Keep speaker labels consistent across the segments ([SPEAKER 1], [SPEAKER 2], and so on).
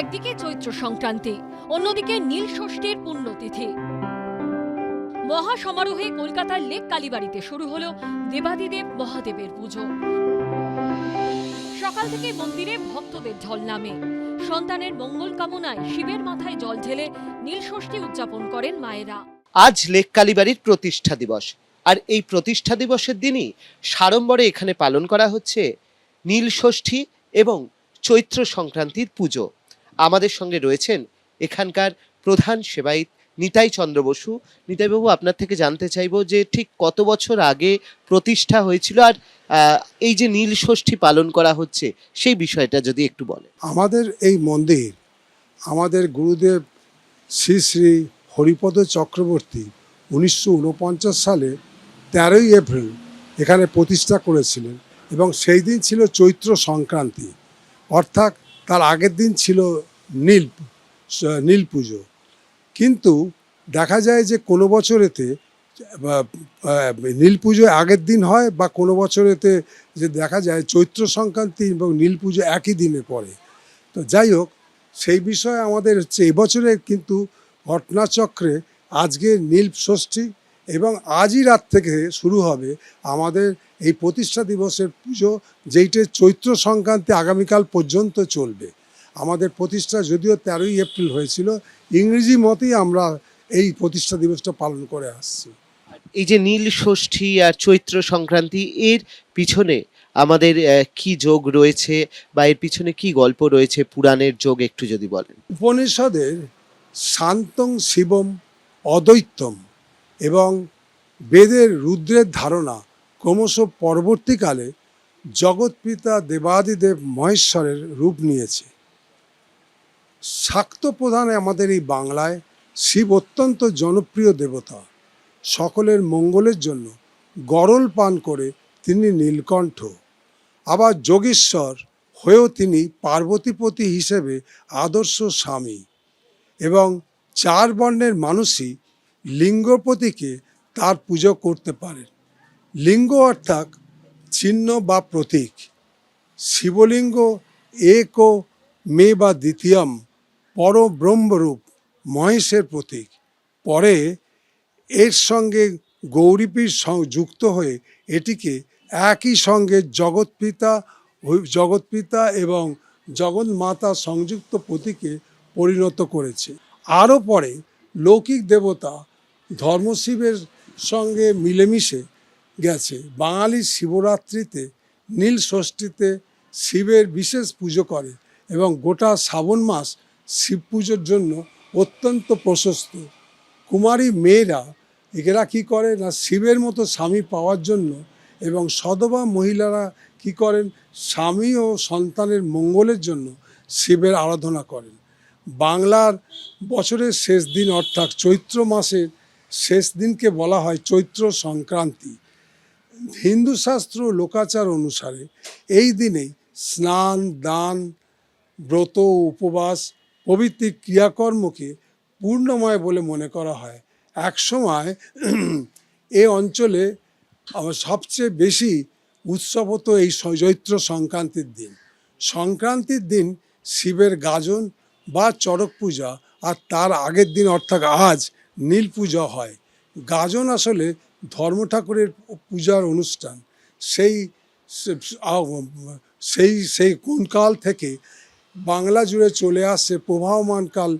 [SPEAKER 1] একদিকে চৈত্র সংক্রান্তি, অন্যদিকে নীল ষষ্ঠীর পুণ্যতিথি। মহা সমারোহে কলকাতার লেক কালীবাড়িতে শুরু হলো দেবাদিদেব মহাদেবের পুজো। সকাল থেকে মন্দিরে ভক্তদের ঢল নামে। সন্তানের মঙ্গল কামনায় শিবের মাথায় জল ঢেলে নীল ষষ্ঠী উদযাপন করেন মায়েরা।
[SPEAKER 2] আজ লেক কালীবাড়ির প্রতিষ্ঠা দিবস। আর এই প্রতিষ্ঠা দিবসের দিনই সাড়ম্বরে এখানে পালন করা হচ্ছে নীল ষষ্ঠী এবং চৈত্র সংক্রান্তির পুজো। আমাদের সঙ্গে রয়েছেন এখানকার প্রধান সেবায়িত নিতাই চন্দ্র বসু। নিতাইবাবু, আপনার থেকে জানতে চাইব যে ঠিক কত বছর আগে প্রতিষ্ঠা হয়েছিল আর এই যে নীল ষষ্ঠী পালন করা হচ্ছে, সেই বিষয়টা যদি একটু বলেন।
[SPEAKER 3] আমাদের এই মন্দির, আমাদের গুরুদেব শ্রী শ্রী হরিপদ চক্রবর্তী উনিশশো উনপঞ্চাশ সালে তেরোই এপ্রিল এখানে প্রতিষ্ঠা করেছিলেন এবং সেই দিন ছিল চৈত্র সংক্রান্তি। অর্থাৎ তার আগের দিন ছিল নীল নীল পুজো। কিন্তু দেখা যায় যে কোনো বছরেতে নীল পুজো আগের দিন হয় বা কোনো বছরেতে যে দেখা যায় চৈত্র সংক্রান্তি এবং নীল পুজো একই দিনে পড়ে। তো যাই হোক, সেই বিষয়ে আমাদের হচ্ছে এবছরে কিন্তু ঘটনাচক্রে আজকে নীল ষষ্ঠী এবং আজই রাত থেকে শুরু হবে আমাদের এই প্রতিষ্ঠা দিবসের পুজো যেইটে চৈত্র সংক্রান্তি আগামীকাল পর্যন্ত চলবে। আমাদের প্রতিষ্ঠা যদিও তেরোই এপ্রিল হয়েছিল ইংরেজি মতেই আমরা এই প্রতিষ্ঠা দিবসটা পালন করে আসছি।
[SPEAKER 2] এই যে নীল ষষ্ঠী আর চৈত্র সংক্রান্তি এর পিছনে আমাদের কি যোগ রয়েছে বা এর পিছনে কি গল্প রয়েছে? পুরাণের যোগ একটু যদি বলেন।
[SPEAKER 3] উপনিষদের শান্তং শিবম অদ্বৈতম। এবং বেদের রুদ্রের ধারণা ক্রমশ পরবর্তীকালে জগৎপিতা দেবাদিদেব মহেশ্বরের রূপ নিয়েছে। শাক্ত প্রধানে আমাদের এই বাংলায় শিব অত্যন্ত জনপ্রিয় দেবতা। সকলের মঙ্গলের জন্য গরল পান করে তিনি নীলকণ্ঠ। আবার যোগীশ্বর হয়েও তিনি পার্বতীপতি হিসেবে আদর্শ স্বামী। এবং চার বর্ণের মানুষই লিঙ্গপতিকে তার পুজো করতে পারেন লিঙ্গ অর্থাৎ চিহ্ন বা প্রতীক। শিবলিঙ্গ এক ও মে বা দ্বিতীয়ম পরব্রহ্মরূপ মহেশের প্রতীক। পরে এর সঙ্গে গৌরীপীর যুক্ত হয়ে এটিকে একই সঙ্গে জগৎপিতা জগৎপিতা এবং জগন্মাতা সংযুক্ত প্রতীকে পরিণত করেছে। আরও পরে লৌকিক দেবতা ধর্মশিবের সঙ্গে মিলেমিশে গেছে। বাঙালি শিবরাত্রিতে, নীল ষষ্ঠীতে শিবের বিশেষ পুজো করে এবং গোটা শ্রাবণ মাস শিব পুজোর জন্য অত্যন্ত প্রশস্ত। কুমারী মেয়েরা এরা কী করে না শিবের মতো স্বামী পাওয়ার জন্য এবং সদবা মহিলারা কি করেন? স্বামী ও সন্তানের মঙ্গলের জন্য শিবের আরাধনা করেন। বাংলার বছরের শেষ দিন অর্থাৎ চৈত্র মাসের শেষ দিনকে বলা হয় চৈত্র সংক্রান্তি। হিন্দু শাস্ত্র লোকাচার অনুসারে এই দিনেই স্নান, দান, ব্রত উপবাস প্রভৃতি ক্রিয়াকর্মকে পূর্ণময় বলে মনে করা হয়। একসময় এ অঞ্চলে সবচেয়ে বেশি উৎসব হতো এই চৈত্র সংক্রান্তির দিন। সংক্রান্তির দিন শিবের গাজন বা চড়ক পূজা আর তার আগের দিন অর্থাৎ আজ নীল পূজা হয়। গাজন আসলে ধর্ম ঠাকুরের পূজার অনুষ্ঠান। সেই সেই সেই কোন কাল থেকে বাংলা জুড়ে চলে আসছে প্রবাহমান কাল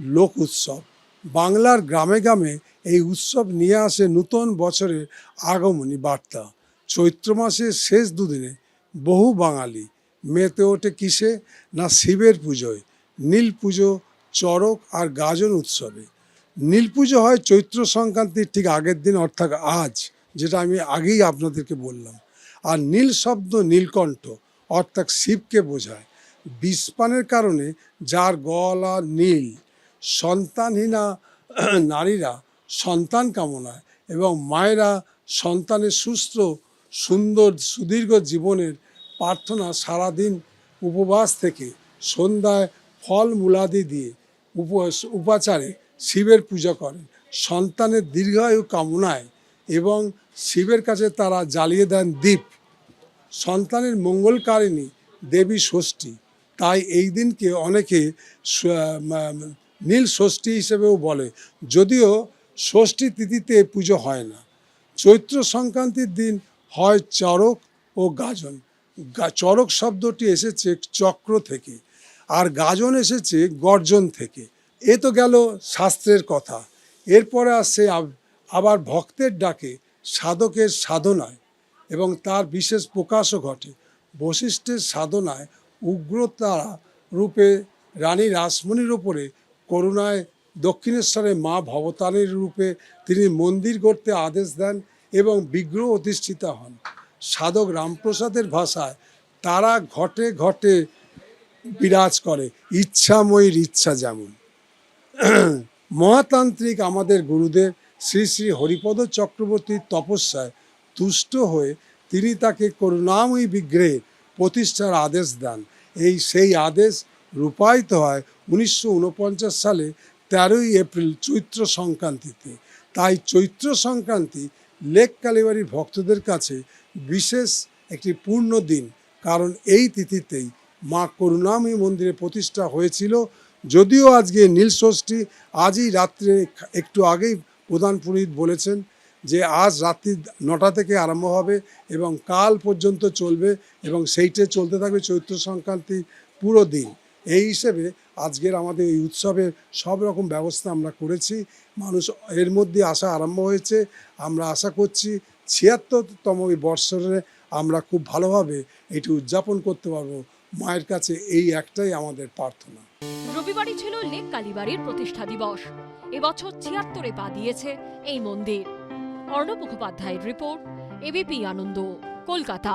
[SPEAKER 3] লোক উৎসব। বাংলার গ্রামে গ্রামে এই উৎসব নিয়ে আসে নূতন বছরের আগমনী বার্তা। চৈত্র মাসের শেষ দুদিনে বহু বাঙালি মেতে ওঠে কিসে? না শিবের পুজোয়। নীল পুজো, চড়ক আর গাজন উৎসবে। নীল পুজো হয় চৈত্র সংক্রান্তির ঠিক আগের দিন, অর্থাৎ আজ, যেটা আমি আগেই আপনাদেরকে বললাম। আর নীল শব্দ নীলকণ্ঠ, অর্থাৎ শিবকে বোঝায়। বিষপানের কারণে যার গলা নীল, সন্তানহীনা নারীরা সন্তান কামনায় এবং মায়েরা সন্তানের সুস্থ, সুন্দর, সুদীর্ঘ জীবনের প্রার্থনা সারাদিন উপবাস থেকে সন্ধ্যায় ফল মূলাদি দিয়ে উপবাস উপাচারে শিবের পূজা করেন। সন্তানের দীর্ঘায়ু কামনায় এবং শিবের কাছে তারা জ্বালিয়ে দেন দ্বীপ সন্তানের মঙ্গলকারিণী দেবী ষষ্ঠী। তাই এই দিনকে অনেকে নীল ষষ্ঠী হিসেবেও বলে। যদিও ষষ্ঠী তিথিতে পুজো হয় না। চৈত্র সংক্রান্তির দিন হয় চরক ও গাজন। চরক শব্দটি এসেছে চক্র থেকে। আর গাজন এসেছে গর্জন থেকে। এ তো গেল শাস্ত্রের কথা। এরপরে আসছে আব- আবার ভক্তের ডাকে সাধকের সাধনায় এবং তার বিশেষ প্রকাশও ঘটে। বশিষ্ঠের সাধনায় উগ্রতারা রূপে রানী রাসমণির ওপরে করুণায় দক্ষিণেশ্বরে মা ভবতারীর রূপে তিনি মন্দির গড়তে আদেশ দেন এবং বিগ্রহ অধিষ্ঠিত হন। সাধক রামপ্রসাদের ভাষায় তারা ঘটে ঘটে বিরাজ করে, ইচ্ছাময়ীর ইচ্ছা যেমন। মহাতান্ত্রিক আমাদের গুরুদেব শ্রী শ্রী হরিপদ চক্রবর্তীর তপস্যায় তুষ্ট হয়ে তিনি তাকে করুণাময়ী বিগ্রহে প্রতিষ্ঠার আদেশ দেন। এই সেই আদেশ রূপায়িত হয় উনিশশো উনপঞ্চাশ সালে তেরোই এপ্রিল চৈত্র সংক্রান্তিতে। তাই চৈত্র সংক্রান্তি লেক কালীবাড়ির ভক্তদের কাছে বিশেষ একটি পূর্ণ দিন। কারণ এই তিথিতেই মা করুণাময়ী মন্দিরে প্রতিষ্ঠা হয়েছিল যদিও আজকে নীলষষ্ঠী আজই রাত্রে একটু আগেই প্রধান পুরোহিত বলেছেন যে আজ রাত্রি নটা থেকে আরম্ভ হবে এবং কাল পর্যন্ত চলবে এবং সেইটে চলতে থাকবে চৈত্র সংক্রান্তি পুরো দিন। এই হিসেবে আজকের আমাদের এই উৎসবের সব রকম ব্যবস্থা আমরা করেছি। মানুষ এর মধ্যে আসা আরম্ভ হয়েছে। আমরা আশা করছি ছিয়াত্তরতম এই আমরা খুব ভালোভাবে এটি উদযাপন করতে পারব। মায়ের কাছে এই একটাই আমাদের প্রার্থনা।
[SPEAKER 1] রবিবারই ছিল লেক কালীবাড়ির প্রতিষ্ঠা দিবস। এবছর ছিয়াত্তরে পা দিয়েছে এই মন্দির। অর্ণ মুখোপাধ্যায়ের রিপোর্ট, এবিপি আনন্দ, কলকাতা।